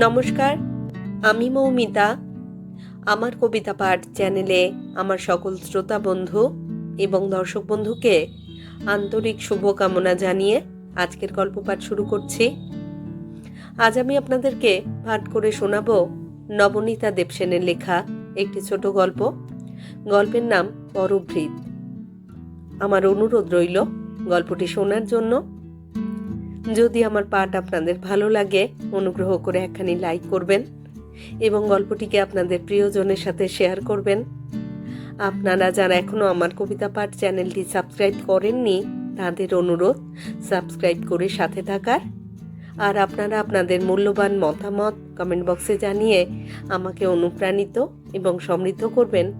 নমস্কার, আমি মৌমিতা। আমার কবিতা পাঠ চ্যানেলে আমার সকল শ্রোতা বন্ধু এবং দর্শক বন্ধুকে আন্তরিক শুভকামনা জানিয়ে আজকের গল্প পাঠ শুরু করছি। আজ আমি আপনাদেরকে পাঠ করে শোনাব নবনীতা দেবসেনের লেখা একটি ছোট গল্প। গল্পের নাম পরভৃত আমার অনুরোধ রইল গল্পটি শোনার জন্য। যদি আমার পাঠ আপনাদের ভালো লাগে, অনুগ্রহ করে একখানি লাইক করবেন এবং গল্পটিকে আপনাদের প্রিয়জনের সাথে শেয়ার করবেন। আপনারা যারা এখনও আমার কবিতা পাঠ চ্যানেলটি সাবস্ক্রাইব করেননি, তাদের অনুরোধ সাবস্ক্রাইব করে সাথে থাকার। আর আপনারা আপনাদের মূল্যবান মতামত কমেন্ট বক্সে জানিয়ে আমাকে অনুপ্রাণিত এবং সমৃদ্ধ করবেন,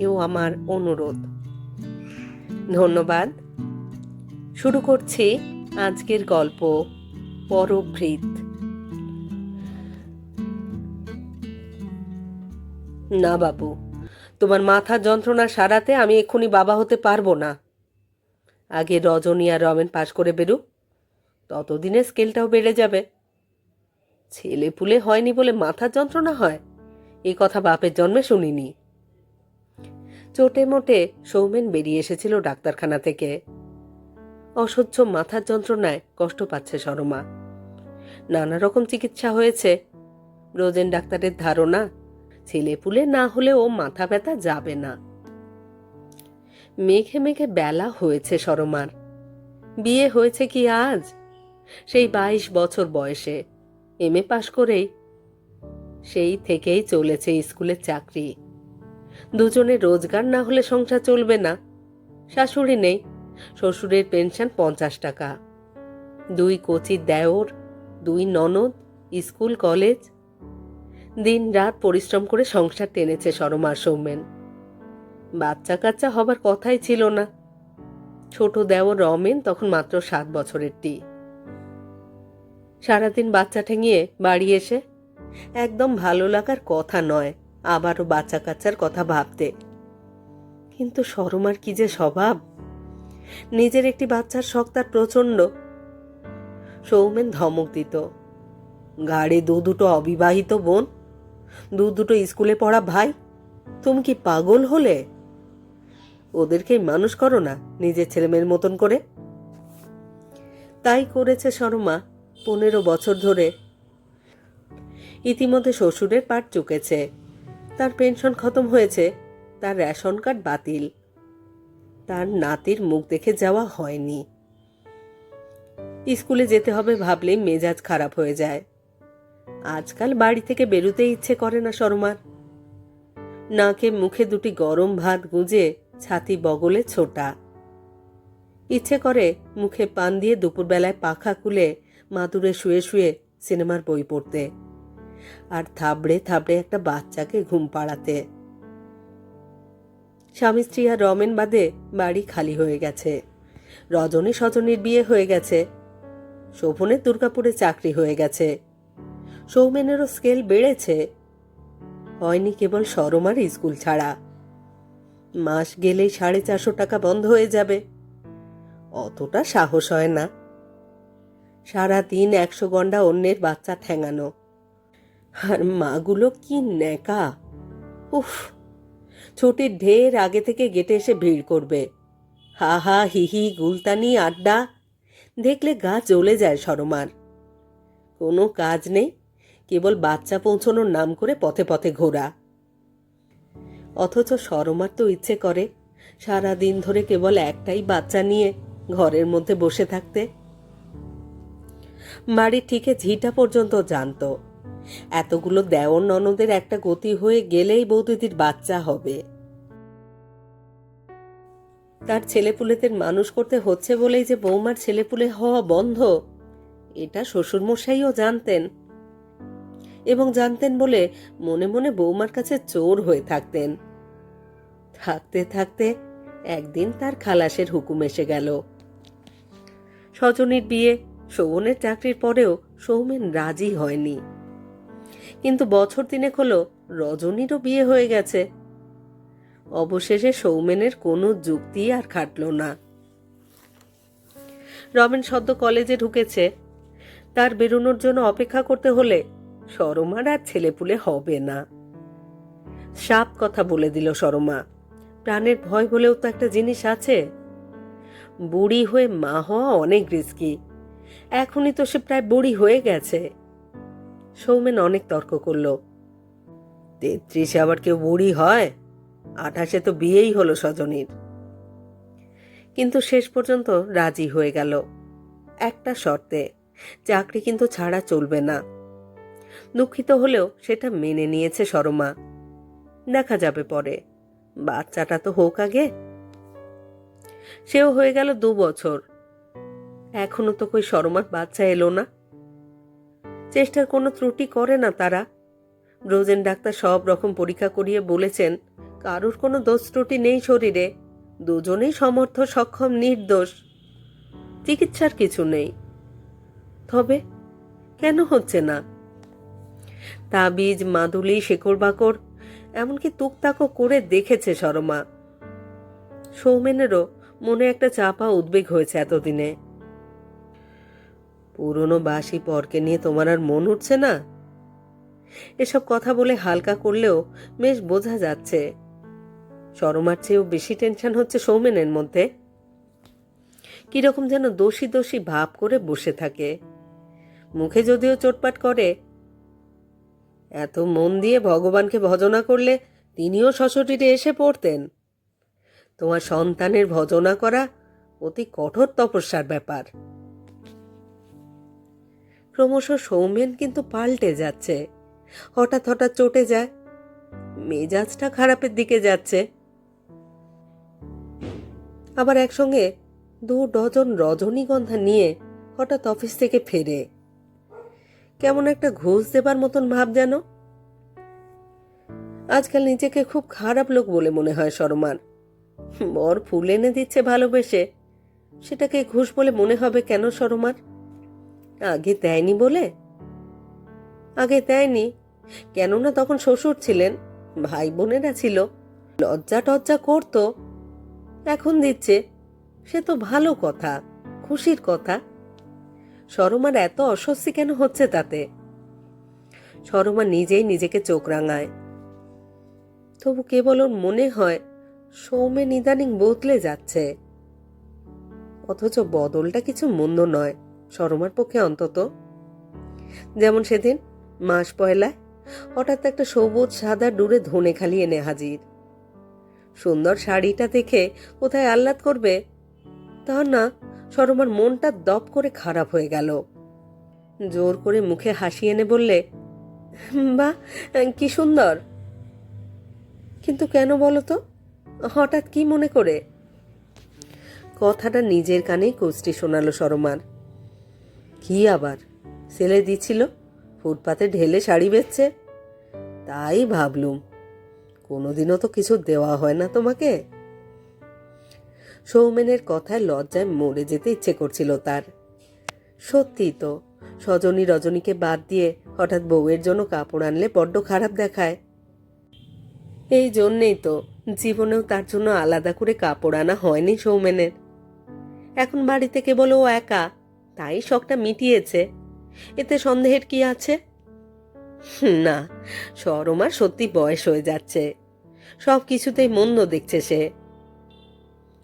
এও আমার অনুরোধ। ধন্যবাদ। শুরু করছি আজকের গল্প পরভৃত না বাবু, তোমার মাথার যন্ত্রণা সারাতে আমি এক্ষুনি বাবা হতে পারব না। আগে রজনী আর রমেন পাশ করে বেরু ততদিনে স্কেলটাও বেড়ে যাবে। ছেলে পুলে হয়নি বলে মাথার যন্ত্রণা হয় এই কথা বাপের জন্মে শুনিনি। চোটে মোটে সৌমেন বেরিয়ে এসেছিল ডাক্তারখানা থেকে। অসহ্য মাথার যন্ত্রণায় কষ্ট পাচ্ছে সরমা। নানা রকম চিকিৎসা হয়েছে। রোজেন ডাক্তারের ধারণা, ছেলেপুলে না হলে ও মাথা ব্যথা যাবে না। মেঘে মেঘে বেলা হয়েছে সরমার। বিয়ে হয়েছে কি আজ? সেই বাইশ বছর বয়সে। এম এ পাশ করেই। সেই থেকেই চলেছে স্কুলের চাকরি। দুজনে রোজগার না হলে সংসার চলবে না। শাশুড়ি নেই। শ্বশুরের পেনশন পঞ্চাশ টাকা। দুই কোচির দেওর, দুই ননদ, স্কুল, কলেজ। দিন রাত পরিশ্রম করে সংসার টেনেছে সরমার সৌমেন। বাচ্চা কাচ্চা হবার কথাই ছিল না। ছোট দেওর রমেন তখন মাত্র সাত বছরের টি। সারাদিন বাচ্চা ঠেঙিয়ে বাড়ি এসে একদম ভালো লাগার কথা নয়, আবারও বাচ্চা কাচ্চার কথা ভাবতে। কিন্তু সরমার কি যে স্বভাব? নিজের একটি বাচ্চার শখ তার প্রচণ্ড। সৌমেন ধমক দিত। গাড়ি দু দুটো অবিবাহিত বোন, দু দুটো স্কুলে পড়া ভাই, তুমি কি পাগল হলে? ওদেরকেই মানুষ করো না, নিজের ছেলেমেয়ের মতন করে। তাই করেছে শর্মা পনেরো বছর ধরে। ইতিমধ্যে শ্বশুরের পাট চুকেছে। তার পেনশন খতম হয়েছে, তার রেশন কার্ড বাতিল। তার নাতির মুখ দেখে যাওয়া হয়নি। স্কুলে যেতে হবে ভাবলেই মেজাজ খারাপ হয়ে যায়। আজকাল বাড়ি থেকে বেরোতে ইচ্ছে করে না শর্মার। নাকে মুখে দুটি গরম ভাত গুঁজে ছাতি বগলে ছোটা। ইচ্ছে করে মুখে পান দিয়ে দুপুরবেলায় পাখা খুলে মাদুরে শুয়ে শুয়ে সিনেমার বই পড়তে। আর থাবড়ে থাবড়ে একটা বাচ্চাকে ঘুম পাড়াতে। স্বামী স্ত্রী আর রমেন বাদে বাড়ি খালি হয়ে গেছে। রজনী সজনীর বিয়ে হয়ে গেছে। শোভনের দুর্গাপুরে চাকরি হয়ে গেছে। সৌমেনেরও স্কেল বেড়েছে। হয়নি কেবল সরমার স্কুল ছাড়া। মাস গেলেই সাড়ে চারশো টাকা বন্ধ হয়ে যাবে। অতটা সাহস হয় না। সারা দিন একশো গন্ডা অন্যের বাচ্চা ঠেঙানো। আর মাগুলো কি ন্যাকা। উফ! ছুটির ঢের আগে থেকে গেটে এসে ভিড় করবে। হা হা হিহি গুলতানি, আড্ডা। দেখলে গা জ্বলে যায় সরমার। কোনো কাজ নেই, কেবল বাচ্চা পৌঁছানোর নাম করে পথে পথে ঘোরা। অথচ সরমার তো ইচ্ছে করে সারা দিন ধরে কেবল একটাই বাচ্চা নিয়ে ঘরের মধ্যে বসে থাকতে। বাড়ির ঠিকে ঝিটা পর্যন্ত জানতো। এতগুলো দেওর ননদের একটা গতি হয়ে গেলেই বৌদিদির বাচ্চা হবে। তার ছেলেপুলেদের মানুষ করতে হচ্ছে বলেই যে বৌমার ছেলেপুলে হওয়া বন্ধ। এটা শ্বশুরমশাইও জানতেন। এবং জানতেন বলে মনে মনে বৌমার কাছে চোর হয়ে থাকতেন। থাকতে থাকতে একদিন তার খালাসের হুকুম এসে গেল। সজনীর বিয়ে, শোভনের চাকরির পরেও সৌমেন রাজি হয়নি। কিন্তু বছর তিনেক হলো রজনীরও বিয়ে হয়ে গেছে। অবশেষে সৌমেনের কোনো যুক্তি আর খাটল না। রমেন সদ্য কলেজে ঢুকেছে। তার বেরোনোর জন্য অপেক্ষা করতে হলে সরমার আর ছেলেপুলে হবে না। সাপ কথা বলে দিল সরমা। প্রাণের ভয় বলেও তো একটা জিনিস আছে। বুড়ি হয়ে মা হওয়া অনেক রিস্কি এখনই তো সে প্রায় বুড়ি হয়ে গেছে। সৌমেন অনেক তর্ক করল। তেত্রিশে আবার কেউ বুড়ি হয়? আঠাশে তো বিয়েই হলো সজনীর কিন্তু শেষ পর্যন্ত রাজি হয়ে গেল। একটা শর্তে, চাকরি কিন্তু ছাড়া চলবে না। দুঃখিত হলেও সেটা মেনে নিয়েছে সরমা। দেখা যাবে পরে, বাচ্চাটা তো হোক আগে। সেও হয়ে গেল দু বছর। এখনও তো কই সরমার বাচ্চা এলো না। চেষ্টার কোনো ত্রুটি করে না তারা। ব্রোজেন ডাক্তার সব রকম পরীক্ষা করিয়ে বলেছেন কারোর কোনো দোষ ত্রুটি নেই শরীরে। দুজনেই সমর্থ, সক্ষম, নির্দোষ। চিকিৎসার কিছু নেই। তবে কেন হচ্ছে না? তাবিজ, মাদুলি শেকড় বাকড় এমনকি তুকতাকও করে দেখেছে সরমা সৌমেনেরও মনে একটা চাপা উদ্বেগ হয়েছে এতদিনে। পুরনো বাসি পরকে নিয়ে তোমার আর মন উঠছে না? এসব কথা বলে হালকা করলেও বেশ বোঝা যাচ্ছে। সরমার চেয়েও বেশি টেনশন হচ্ছে সৌমেনের মধ্যে। কীরকম যেন দোষী দোষী ভাব করে বসে থাকে। মুখে যদিও চোটপাট করে, এত মন দিয়ে ভগবানকে ভজনা করলে তিনিও সশরীরে এসে পড়তেন। তোমার সন্তানের ভজনা করা অতি কঠোর তপস্যার ব্যাপার। ক্রমশ সৌমেন কিন্তু পাল্টে যাচ্ছে। হঠাৎ হঠাৎ চটে যায়। মেজাজটা খারাপের দিকে যাচ্ছে। আবার একসঙ্গে দু ডজন রজনীগন্ধা নিয়ে হঠাৎ অফিস থেকে ফেরে। কেমন একটা ঘুষ দেবার মতন ভাব যেন। আজকাল নিজেকে খুব খারাপ লোক বলে মনে হয় শর্মার বর ফুল এনে দিচ্ছে ভালোবেসে। সেটাকে ঘুষ বলে মনে হবে কেন শর্মার আগে দেয়নি বলে? আগে দেয়নি। কেননা তখন শ্বশুর ছিলেন, ভাই বোনেরা ছিল। লজ্জা টজ্জা করতো। এখন দিচ্ছে। সে তো ভালো কথা, খুশির কথা। সরমার এত অস্বস্তি কেন হচ্ছে তাতে? সরমা নিজেই নিজেকে চোখ রাঙায়। তবু কেবল ওর মনে হয় সৌমে নিদানিং বদলে যাচ্ছে। অথচ বদলটা কিছু মন্দ নয়, সরমার পক্ষে অন্তত। যেমন সেদিন, মাস পয়লায় হঠাৎ একটা সবুজ সাদা ডুরে ধনে খালি এনে হাজির। সুন্দর শাড়িটা দেখে কোথায় আহ্লাদ করবে? তা না, সরমার মনটা দপ করে খারাপ হয়ে গেল। জোর করে মুখে হাসি এনে বললে বা কি সুন্দর। কিন্তু কেন বলো তো, হঠাৎ কি মনে করে? কথাটা নিজের কানেই কুষ্টি শোনালো সরমার। কি আবার, ছেলে দিছিল, ফুটপাতে ঢেলে শাড়ি বেচছে? তাই ভাবলুম। কোনোদিনও তো কিছু দেওয়া হয় না তোমাকে? সৌমেনের কথায় লজ্জায় মরে যেতে ইচ্ছে করছিল তার। সত্যি তো, সজনী রজনীকে বাদ দিয়ে হঠাৎ বউয়ের জন্য কাপড় আনলে বড্ড খারাপ দেখায়। এই জন্যেই তো জীবনেও তার জন্য আলাদা করে কাপড় আনা হয়নি সৌমেনের। এখন বাড়িতে কেবল ও একা, তাই শখটা মিটিয়েছে। এতে সন্দেহের কি আছে? না সরমার সত্যি বয়স হয়ে যাচ্ছে। সব কিছুতেই মন্দ দেখছে সে।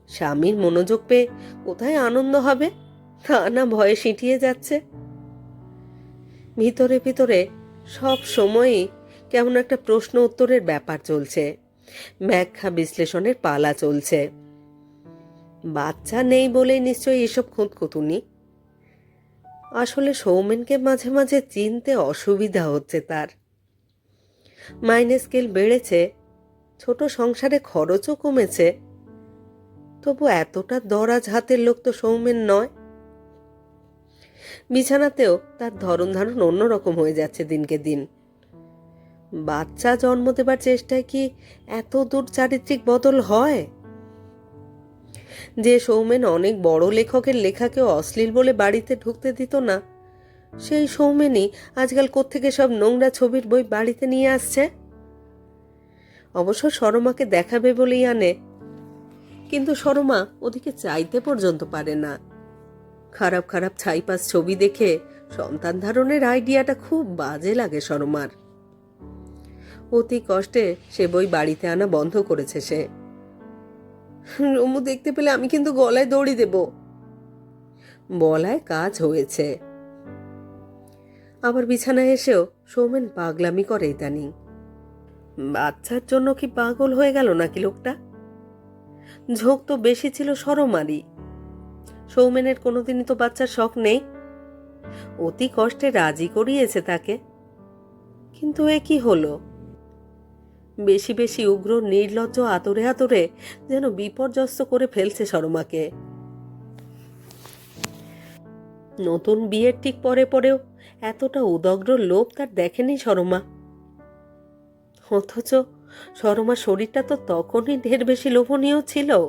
স্বামীর মনোযোগ পেয়ে কোথায় আনন্দ হবে? তা না ভয়ে সিঁটিয়ে যাচ্ছে। ভিতরে ভিতরে সব সময়ই কেমন একটা প্রশ্ন উত্তরের ব্যাপার চলছে। ব্যাখ্যা বিশ্লেষণের পালা চলছে। বাচ্চা নেই বলেই নিশ্চয়ই এসব খুঁতকুতুনি আসলে সৌমেনকে মাঝে মাঝে চিনতে অসুবিধা হচ্ছে তার। মাইনে স্কেল বেড়েছে ছোট সংসারে খরচও কমেছে। তবু এতটা দরাজ হাতের লোক তো সৌমেন নয়। বিছানাতেও তার ধরন ধারণ অন্যরকম হয়ে যাচ্ছে দিনকে দিন। বাচ্চা জন্ম দেবার চেষ্টায় কি এত দূর চারিত্রিক বদল হয়? যে সৌমেন অনেক বড় লেখকের লেখাকেও অশ্লীল বলে বাড়িতে ঢুকতে দিত না, সেই সৌমেনই আজকাল কোত্থেকে সব নোংরা ছবির বই বাড়িতে নিয়ে আসছে। অবশ্য সরমাকে দেখাবে বলেই আনে। কিন্তু সরমা ওদিকে চাইতে পর্যন্ত পারে না। খারাপ খারাপ ছাইপাস ছবি দেখে সন্তান ধারণের আইডিয়াটা খুব বাজে লাগে শর্মার। অতি কষ্টে সে বই বাড়িতে আনা বন্ধ করেছে সে। রমু দেখতে পেলে আমি কিন্তু গলায় দড়ি দেব। বলায় কাজ হয়েছে। আবার বিছানায় এসেও সৌমেন পাগলামি করে ইদানিং। বাচ্চার জন্য কি পাগল হয়ে গেল নাকি লোকটা? ঝোঁক তো বেশি ছিল সরমারি সৌমেনের কোনোদিনই তো বাচ্চার শখ নেই। অতি কষ্টে রাজি করিয়েছে তাকে। কিন্তু এ কি হলো? বেশি বেশি উগ্র, নির্লজ্জ, আতরে আতরে যেন বিপর্যস্ত করে ফেলছে শর্মাকে নতুন বিয়ের ঠিক পরে পরেও এতটা উদগ্র লোভ তার দেখেনি শর্মা অথচ শর্মার শরীরটা তো তখনই ঢের বেশি লোভনীয় ছিল।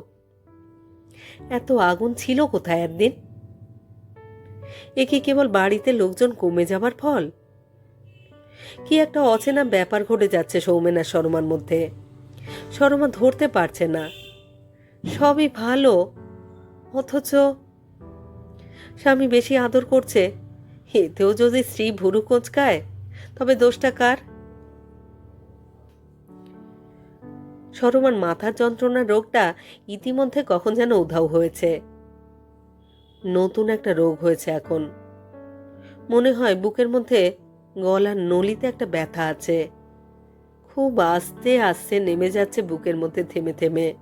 এত আগুন ছিল কোথায় একদিন? এ কি কেবল বাড়িতে লোকজন কমে যাবার ফল? কি একটা অচেনা ব্যাপার ঘটে যাচ্ছে সৌমেন শর্মার মধ্যে। শর্মা ধরতে পারছে না। সবই ভালো, অথচ স্বামী বেশি আদর করছে। এতেও যদি স্ত্রী ভুরু কোচকায়, তবে দোষটা কার? সরমার মাথার যন্ত্রণার রোগটা ইতিমধ্যে কখন যেন উধাও হয়েছে। নতুন একটা রোগ হয়েছে এখন। মনে হয় বুকের মধ্যে গলার নলিতে একটা ব্যথা আছে। খুব আস্তে আস্তে নেমে যাচ্ছে বুকের মধ্যে থেমে থেমে।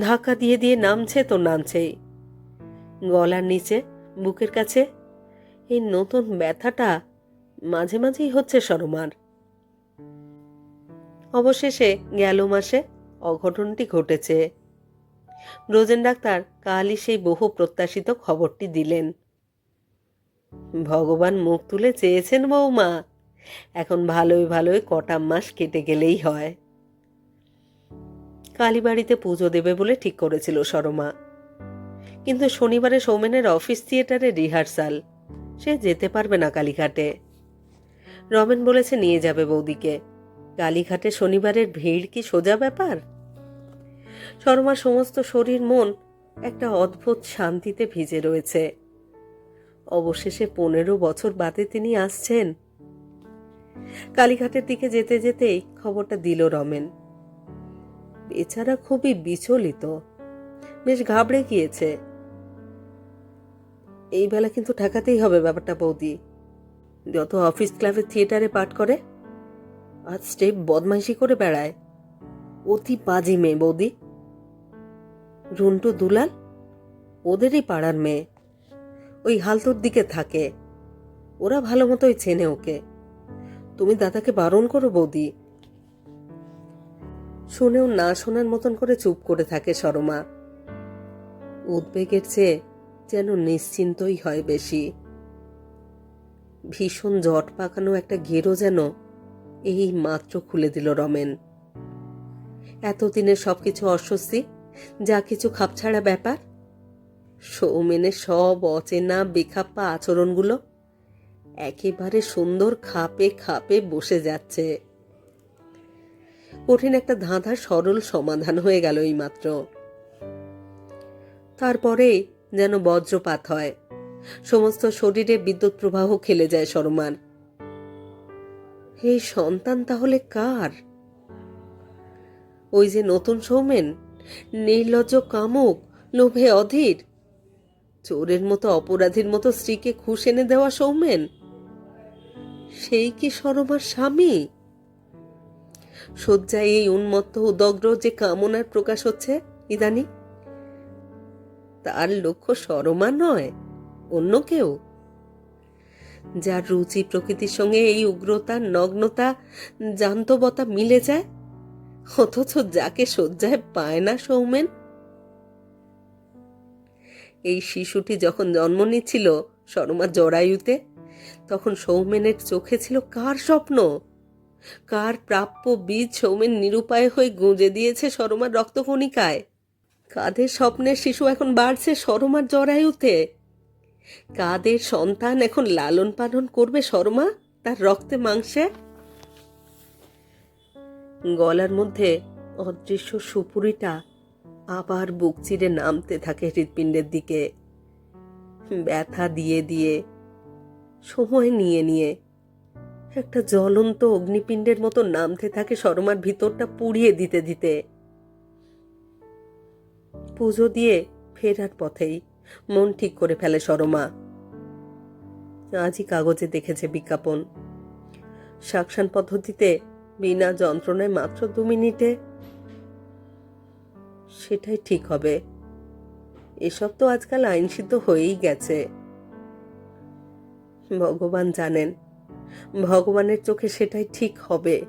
ধাক্কা দিয়ে দিয়ে নামছে তো নামছেই। গলার নিচে, বুকের কাছে। এই নতুন ব্যথাটা মাঝে মাঝেই হচ্ছে সরমার। অবশেষে গেল মাসে অঘটনটি ঘটেছে। ব্রোজেন ডাক্তার কালই সেই বহু প্রত্যাশিত খবরটি দিলেন। ভগবান মুখ তুলে চেয়েছেন বৌমা এখন ভালোই ভালোই কটা মাস কেটে গেলেই হয়। কালীবাড়িতে পুজো দেবে বলে ঠিক করেছিল সরমা। কিন্তু শনিবারে সৌমেনের অফিস থিয়েটারে রিহার্সাল, সে যেতে পারবে না কালীঘাটে। রমেন বলেছে নিয়ে যাবে বৌদিকে। কালীঘাটে শনিবারের ভিড় কি সোজা ব্যাপার? শর্মার সমস্ত শরীর, মন একটা অদ্ভুত শান্তিতে ভিজে রয়েছে। অবশেষে পনেরো বছর বাদে তিনি আসছেন। কালীঘাটের দিকে যেতে যেতেই খবরটা দিল রমেন। বেচারা খুবই বিচলিত। বেশ ঘাবড়ে গিয়েছে। এই বেলা কিন্তু ঠেকাতেই হবে ব্যাপারটা বৌদি। যত অফিস ক্লাবের থিয়েটারে পাঠ করে আজ স্টেপ বদমাইশি করে বেড়ায়। অতি বাজি মেয়ে বৌদি। রুন্টু দুলাল, ওদেরই পাড়ার মেয়ে। ওই হালতুর দিকে থাকে। ওরা ভালো মতোই চেনে ওকে। তুমি দাদাকে বারণ করো বৌদি। শুনেও না শোনার মতন করে চুপ করে থাকে সরমা। উদ্বেগের চেয়ে যেন নিশ্চিন্তই হয় বেশি। ভীষণ জট পাকানো একটা ঘেরো যেন এই মাত্র খুলে দিল রমেন। এতদিনের সবকিছু অস্বস্তি, যা কিছু খাপছাড়া ব্যাপার? সৌমেনের সব অচেনা, বেখাপ্পা আচরণগুলো একেবারে সুন্দর খাপে খাপে বসে যাচ্ছে। কঠিন একটা ধাঁধা সরল সমাধান হয়ে গেল এই মাত্র তারপরে যেন বজ্রপাত হয়। সমস্ত শরীরে বিদ্যুৎ প্রবাহ খেলে যায় শর্মার এই সন্তান, তাহলে কার? ওই যে নতুন সৌমেন, নির্লজ্জ কামুক, লোভে অধীর। চোরের মতো অপরাধীর মতো স্ত্রীকে খুশ এনে দেওয়া সৌমেন? সেই কি সরমার স্বামী? শয্যায় এই উন্মত্ত, উদগ্র যে কামনার প্রকাশ হচ্ছে, ইদানি, তার লক্ষ্য সরমা নয়, অন্য কেউ। যার রুচি, প্রকৃতির সঙ্গে এই উগ্রতা, নগ্নতা, জান্তবতা মিলে যায়? অথচ যাকে শয্যায় পায় না সৌমেন? এই শিশুটি যখন জন্ম নিচ্ছিল সরমার জরায়ুতে, তখন সৌমেনের চোখে ছিল কার স্বপ্ন? কার প্রাপ্য বীজ সৌমেন নিরুপায় হয়ে গুঁজে দিয়েছে সরমার রক্তকণিকায়? কাদের স্বপ্নের শিশু এখন বাড়ছে সরমার জরায়ুতে? কাদের সন্তান এখন লালন পালন করবে শর্মা? তার রক্তে মাংসে? গলার মধ্যে অদৃশ্য সুপুরিটা আবার বুক চিরে নামতে থাকে হৃৎপিণ্ডের দিকে। ব্যথা দিয়ে দিয়ে, সময় নিয়ে নিয়ে। একটা জ্বলন্ত অগ্নিপিণ্ডের মতো নামতে থাকে শর্মার ভিতরটা পুড়িয়ে দিতে দিতে। পুজো দিয়ে ফেরার পথেই মন ঠিক করে ফেলে সরমা। আজই কাগজে দেখেছে বিজ্ঞাপন। সাকশান পদ্ধতিতে বিনা যন্ত্রণায় মাত্র দু মিনিটে সেটাই ঠিক হবে। এসব তো আজকাল আইনসিদ্ধ হয়েই গেছে। ভগবান জানেন, ভগবানের চোখে সেটাই ঠিক হবে।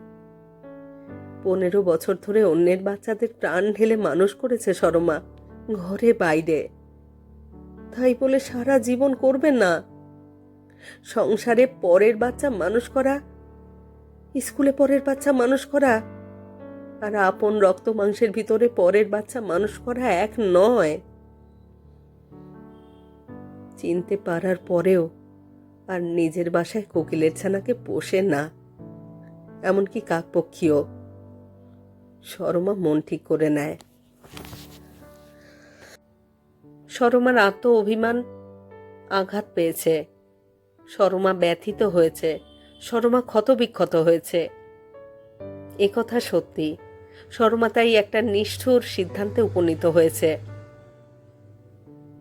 পনেরো বছর ধরে অন্যের বাচ্চাদের প্রাণ ঢেলে মানুষ করেছে সরমা, ঘরে বাইরে। তাই বলে সারা জীবন করবে না। সংসারে পরের বাচ্চা মানুষ করা, স্কুলে পরের বাচ্চা মানুষ করা, আর আপন রক্ত মাংসের ভিতরে পরের বাচ্চা মানুষ করা এক নয়। চিনতে পারার পরেও আর নিজের বাসায় কোকিলের ছানাকে পোষে না। এমনকি কাকপক্ষীও। শর্মা মন ঠিক করে নেয়। সরমার আত্ম অভিমান আঘাত পেয়েছে। সরমা ব্যথিত হয়েছে। সরমা ক্ষতবিক্ষত হয়েছে। একথা সত্যি। সরমা তাই একটা নিষ্ঠুর সিদ্ধান্তে উপনীত হয়েছে।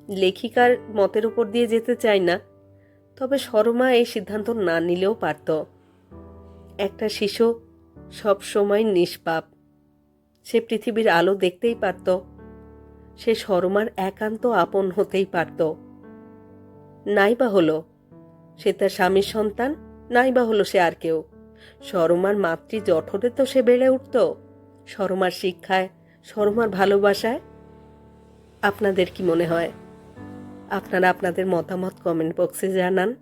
লেখিকার মতের উপর দিয়ে যেতে চাই না, তবে শর্মা এই সিদ্ধান্ত না নিলেও পারত। একটা শিশু সব সময় নিষ্পাপ। সে পৃথিবীর আলো দেখতেই পারত। সে শর্মার একান্ত আপন হতেই পারত। নাই বা হলো, সে তার স্বামীর সন্তান নাই বা হলো সে আর কেউ। শর্মার মাতৃ জঠরে তো সে বেড়ে উঠত। শর্মার শিক্ষায়, শর্মার ভালোবাসায়। আপনাদের কি মনে হয়? আপনারা আপনাদের মতামত কমেন্ট বক্সে জানান।